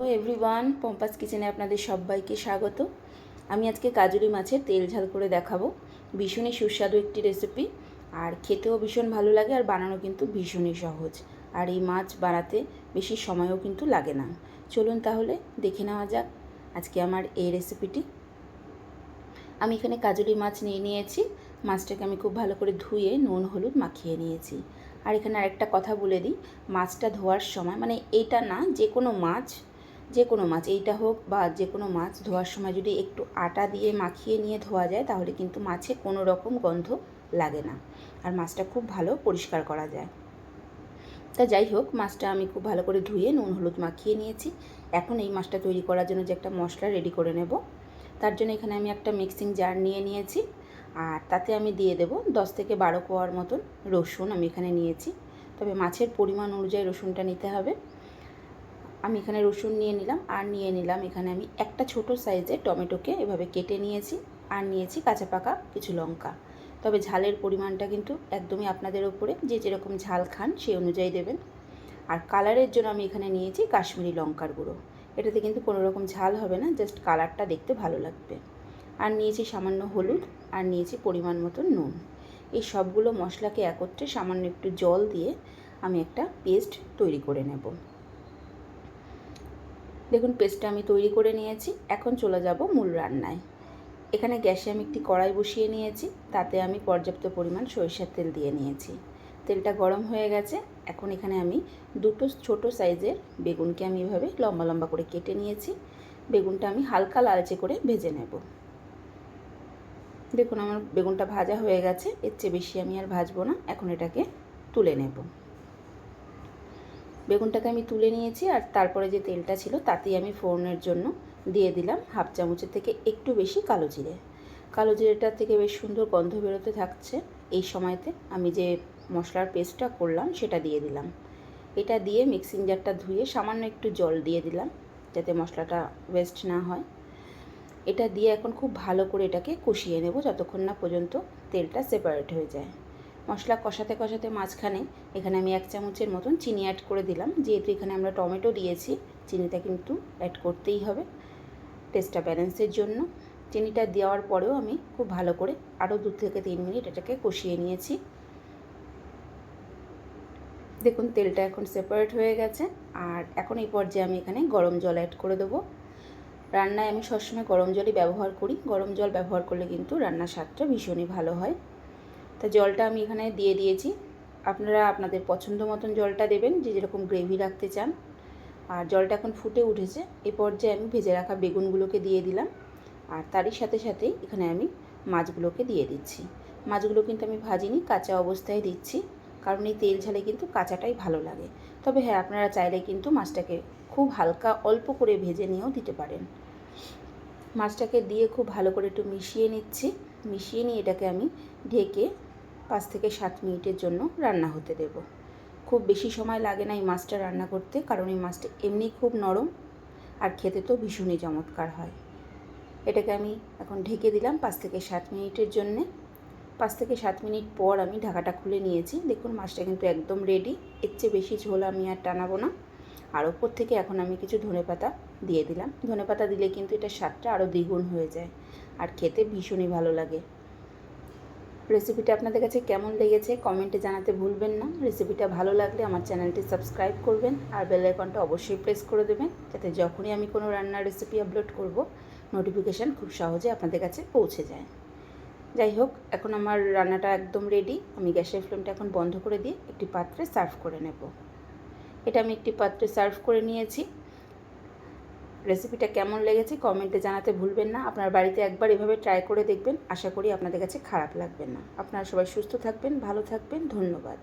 Hello everyone পম্পাস কিচেনে আপনাদের সবাইকে স্বাগত। আমি আজকে কাজুরি মাছের তেল ঝাল করে দেখাবো। ভীষণই সুস্বাদু একটি রেসিপি আর খেতেও ভীষণ ভালো লাগে আর বানানো কিন্তু ভীষণই সহজ। আর এই মাছ বানাতে বেশি সময়ও কিন্তু লাগে না। চলুন তাহলে দেখে নেওয়া যাক আজকে আমার এই রেসিপিটি আমি এখানে কাজুরি মাছ নিয়ে নিয়েছি। মাছটাকে আমি খুব ভালো করে ধুয়ে নুন, হলুদ মাখিয়ে নিয়েছি। আর এখানে আরেকটা কথা বলে দিই। মাছটা ধোয়ার সময় মানে এইটা না যে কোনো মাছ যে কোনো মাছ, এইটা হোক বা যে কোনো মাছ ধোয়ার সময় যদি একটু আটা দিয়ে মাখিয়ে নিয়ে ধোয়া যায়, তাহলে কিন্তু মাছে কোনো রকম গন্ধ লাগে না। আর মাছটা খুব ভালো পরিষ্কার করা যায়। তা যাই হোক, মাছটা আমি খুব ভালো করে ধুয়ে নুন, হলুদ মাখিয়ে নিয়েছি। এখন এই মাছটা তৈরি করার জন্য যে একটা মশলা রেডি করে নেব। তার জন্য এখানে আমি একটা মিক্সিং জার নিয়ে নিয়েছি। আর তাতে আমি দিয়ে দেব দশ থেকে বারো কোয়ার মতন রসুন আমি এখানে নিয়েছি। তবে মাছের পরিমাণ অনুযায়ী রসুনটা নিতে হবে। আমি এখানে রসুন নিয়ে নিলাম, আর নিয়ে নিলাম এখানে আমি একটা ছোট সাইজের টমেটোকে এভাবে কেটে নিয়েছি, আর নিয়েছি কাঁচা পাকা কিছু লঙ্কা। তবে ঝালের পরিমাণটা কিন্তু একদমই আপনাদের ওপরে, যে যেরকম ঝাল খান সেই অনুযায়ী দেবেন। আর কালারের জন্য আমি এখানে নিয়েছি কাশ্মীরি লঙ্কার গুঁড়ো। এটাতে কিন্তু কোনো রকম ঝাল হবে না, জাস্ট কালারটা দেখতে ভালো লাগবে। আর নিয়েছি সামান্য হলুদ, আর নিয়েছি পরিমাণ মতো নুন। এই সবগুলো মশলাকে একত্রে সামান্য একটু জল দিয়ে আমি একটা পেস্ট তৈরি করে নেব। দেখুন পেস্টটা আমি তৈরি করে নিয়েছি। এখন চলে যাব মূল রান্নায়। এখানে গ্যাসে আমি একটি কড়াই বসিয়ে নিয়েছি। তাতে আমি পর্যাপ্ত পরিমাণ সরিষার তেল দিয়ে নিয়েছি। তেলটা গরম হয়ে গেছে। এখন এখানে আমি দুটো ছোট সাইজের বেগুনকে আমি এভাবে লম্বা লম্বা করে কেটে নিয়েছি। বেগুনটা আমি হালকা লালচে করে ভেজে নেব। দেখুন, আমার বেগুনটা ভাজা হয়ে গেছে। এর চেয়ে বেশি আমি আর ভাজবো না। এখন এটাকে তুলে নেব। বেগুনটাকে আমি তুলে নিয়েছি আর তারপরে যে তেলটা ছিল তাতেই আমি ফোড়নের জন্য দিয়ে দিলাম হাফ চামচের থেকে একটু বেশি কালো জিরে। কালো জিরেটার থেকে বেশ সুন্দর গন্ধ বেরোতে থাকছে। এই সময়তে আমি যে মশলার পেস্টটা করলাম সেটা দিয়ে দিলাম। এটা দিয়ে মিক্সিং জারটা ধুয়ে সামান্য একটু জল দিয়ে দিলাম যাতে মশলাটা ওয়েস্ট না হয়। এটা দিয়ে এখন খুব ভালো করে এটাকে কষিয়ে নেব যতক্ষণ না পর্যন্ত তেলটা সেপারেট হয়ে যায়। মশলা কষাতে কষাতে মাঝখানে এখানে আমি এক চামচের মতন চিনি অ্যাড করে দিলাম। যেহেতু এখানে আমরা টমেটো দিয়েছি, চিনিটা কিন্তু অ্যাড করতেই হবে টেস্টটা ব্যালেন্সের জন্য। চিনিটা দেওয়ার পরেও আমি খুব ভালো করে আরও দু থেকে তিন মিনিট এটাকে কষিয়ে নিয়েছি। দেখুন, তেলটা এখন সেপারেট হয়ে গেছে। আর এখন এই পর্যায়ে আমি এখানে গরম জল অ্যাড করে দেবো। রান্নায় আমি সবসময় গরম জলই ব্যবহার করি। গরম জল ব্যবহার করলে কিন্তু রান্নার স্বাদটা ভীষণই ভালো হয়। তা জলটা আমি এখানে দিয়ে দিয়েছি। আপনারা আপনাদের পছন্দ মতন জলটা দেবেন, যে যেরকম গ্রেভি রাখতে চান। আর জলটা এখন ফুটে উঠেছে। এ পর্যায়ে আমি ভেজে রাখা বেগুনগুলোকে দিয়ে দিলাম। আর তারই সাথে সাথে এখানে আমি মাছগুলোকে দিয়ে দিচ্ছি। মাছগুলো কিন্তু আমি ভাজিনি, কাঁচা অবস্থায় দিচ্ছি। কারণ এই তেল ঝালে কিন্তু কাঁচাটাই ভালো লাগে। তবে হ্যাঁ আপনারা চাইলে কিন্তু মাছটাকে খুব হালকা অল্প করে ভেজে নিয়েও দিতে পারেন। মাছটাকে দিয়ে খুব ভালো করে একটু মিশিয়ে নিচ্ছি। মিশিয়ে নিয়ে এটাকে আমি ঢেকে পাঁচ থেকে সাত মিনিটের জন্য রান্না হতে দেব। খুব বেশি সময় লাগে না এই মাছটা রান্না করতে, কারণ এই মাছটা এমনি খুব নরম আর খেতে তো ভীষণই চমৎকার হয়। এটাকে আমি এখন ঢেকে দিলাম পাঁচ থেকে সাত মিনিটের জন্যে। পাঁচ থেকে সাত মিনিট পর আমি ঢাকাটা খুলে নিয়েছি। দেখুন মাছটা কিন্তু একদম রেডি এর চেয়ে বেশি ঝোল আমি আর টানাবো না। আর ওপর থেকে এখন আমি কিছু ধনে পাতা দিয়ে দিলাম। ধনে পাতা দিলে কিন্তু এটা স্বাদটা আরও দ্বিগুণ হয়ে যায়। আর খেতে ভীষণই ভালো লাগে। রেসিপিটা আপনাদের কাছে কেমন লেগেছে কমেন্টে জানাতে ভুলবেন না। রেসিপিটা ভালো লাগলে আমার চ্যানেলটি সাবস্ক্রাইব করবেন আর বেল আইকনটা অবশ্যই প্রেস করে দেবেন যাতে যখনই আমি কোনো রান্নার রেসিপি আপলোড করব নোটিফিকেশান খুব সহজে আপনাদের কাছে পৌঁছে যায়। যাই হোক, এখন আমার রান্নাটা একদম রেডি আমি গ্যাসের ফ্লেমটা এখন বন্ধ করে দিয়ে একটি পাত্রে সার্ভ করে নেব। এটা আমি একটি পাত্রে সার্ভ করে নিয়েছি। রেসিপিটা কেমন লেগেছে কমেন্টে জানাতে ভুলবেন না। আপনার বাড়িতে একবার এভাবে ট্রাই করে দেখবেন। আশা করি আপনাদের কাছে খারাপ লাগবে না। আপনারা সবাই সুস্থ থাকবেন, ভালো থাকবেন। ধন্যবাদ।